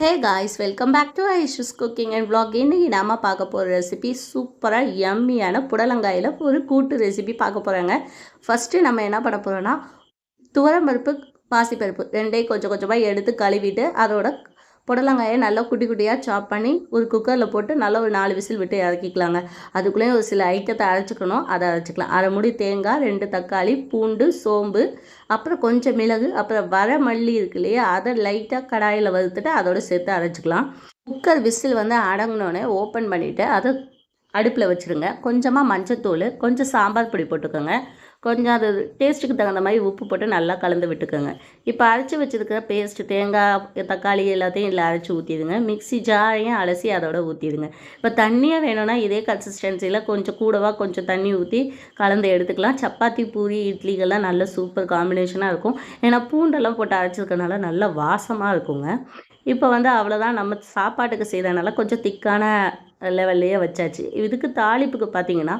Hey guys welcome back to Aishu's cooking and vlog. இன்றைக்கி நாம் பார்க்க போகிற ரெசிபி சூப்பராக யம்மியான புடலங்காயில் ஒரு கூட்டு ரெசிபி பார்க்க போகிறாங்க ஃபஸ்ட்டு நம்ம என்ன பண்ண போகிறோன்னா துவரம்பருப்பு பாசிப்பருப்பு ரெண்டையும் கொஞ்சம் கொஞ்சமாக எடுத்து கழுவிட்டு அதோட புடலங்காயை நல்லா குட்டி குட்டியாக சாப் பண்ணி ஒரு குக்கரில் போட்டு நல்லா ஒரு நாலு விசில் விட்டு இறக்கிக்கலாங்க. அதுக்குள்ளேயும் ஒரு சில ஐட்டத்தை அரைச்சிக்கணும். அதை அரைச்சிக்கலாம். அரை முடி தேங்காய் ரெண்டு தக்காளி பூண்டு சோம்பு அப்புறம் கொஞ்சம் மிளகு அப்புறம் வர மல்லி இருக்கு இல்லையா அதை லைட்டாக கடாயில் வறுத்துட்டு அதோட சேர்த்து அரைச்சிக்கலாம். குக்கர் விசில் வந்து அடங்கினோடனே ஓப்பன் பண்ணிவிட்டு அதை அடுப்பில் வச்சுருங்க. கொஞ்சமாக மஞ்சத்தூள் கொஞ்சம் சாம்பார் பொடி போட்டுக்கோங்க. கொஞ்சம் அது டேஸ்ட்டுக்கு தகுந்த மாதிரி உப்பு போட்டு நல்லா கலந்து விட்டுக்கோங்க. இப்போ அரைச்சி வச்சுருக்கிற பேஸ்ட்டு தேங்காய் தக்காளி எல்லாத்தையும் இல்லை அரைச்சி ஊற்றிடுங்க மிக்ஸி ஜாரையும் அலசி அதோட ஊற்றிடுங்க இப்போ தண்ணியாக வேணும்னா இதே கன்சிஸ்டன்சியில் கொஞ்சம் கூடவா கொஞ்சம் தண்ணி ஊற்றி கலந்து எடுத்துக்கலாம். சப்பாத்தி பூரி இட்லிகள்லாம் நல்ல சூப்பர் காம்பினேஷனாக இருக்கும். ஏன்னா பூண்டெல்லாம் போட்டு அரைச்சிருக்கனால நல்ல வாசமாக இருக்குங்க. இப்போ வந்து அவ்வளோதான் நம்ம சாப்பாட்டுக்கு செய்கிறனால கொஞ்சம் திக்கான லெவல்லையே வச்சாச்சு. இதுக்கு தாளிப்புக்கு பார்த்தீங்கன்னா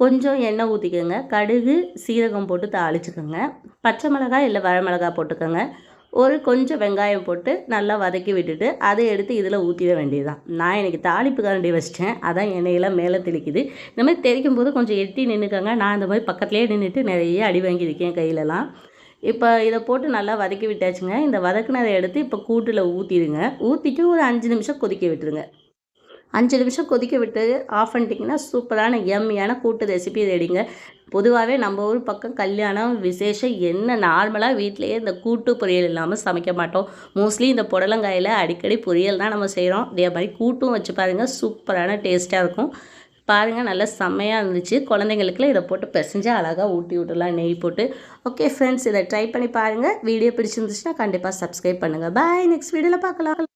கொஞ்சம் எண்ணெய் ஊற்றிக்கோங்க கடுகு சீரகம் போட்டு தாளிச்சுக்கோங்க. பச்சை மிளகாய் இல்லை வரமிளகாய் போட்டுக்கோங்க. ஒரு கொஞ்சம் வெங்காயம் போட்டு நல்லா வதக்கி விட்டுட்டு அதை எடுத்து இதில் ஊற்றிட வேண்டியதுதான். நான் எனக்கு தாளிப்பு கரண்டி வச்சிட்டேன். அதான் எண்ணெயெல்லாம் மேலே தெளிக்குது. இந்த மாதிரி தெளிக்கும் போது கொஞ்சம் எட்டி நின்றுக்கோங்க நான் இந்த மாதிரி பக்கத்துலேயே நின்றுட்டு நிறைய அடி வாங்கியிருக்கேன் கையிலலாம். இப்போ இதை போட்டு நல்லா வதக்கி விட்டாச்சுங்க. இந்த வதக்குனதை எடுத்து இப்போ கூட்டில் ஊற்றிடுங்க ஊற்றிட்டு ஒரு அஞ்சு நிமிஷம் கொதிக்க விட்டுருங்க. அஞ்சு நிமிஷம் கொதிக்க விட்டு ஆஃப் பண்ணிட்டிங்கன்னா சூப்பரான எம்மியான கூட்டு ரெசிபி ரெடிங்க பொதுவாகவே நம்ம ஊர் பக்கம் கல்யாணம் விசேஷம் என்ன நார்மலாக வீட்டிலையே இந்த கூட்டு பொரியல் இல்லாமல் சமைக்க மாட்டோம். மோஸ்ட்லி இந்த புடலங்காயில் அடிக்கடி பொரியல் தான் நம்ம செய்கிறோம் அதே மாதிரி கூட்டும் வச்சு பாருங்கள் சூப்பரான டேஸ்ட்டாக இருக்கும். பாருங்கள் நல்லா செம்மையாக இருந்துச்சு. குழந்தைங்களுக்குலாம் இதை போட்டு பிசைஞ்சு அழகாக ஊட்டி விட்டுலாம் நெய் போட்டு. ஓகே ஃப்ரெண்ட்ஸ் இதை ட்ரை பண்ணி பாருங்கள் வீடியோ பிடிச்சிருந்துச்சுன்னா கண்டிப்பாக சப்ஸ்கிரைப் பண்ணுங்கள் பாய் நெக்ஸ்ட் வீடியோவில் பார்க்கலாம்.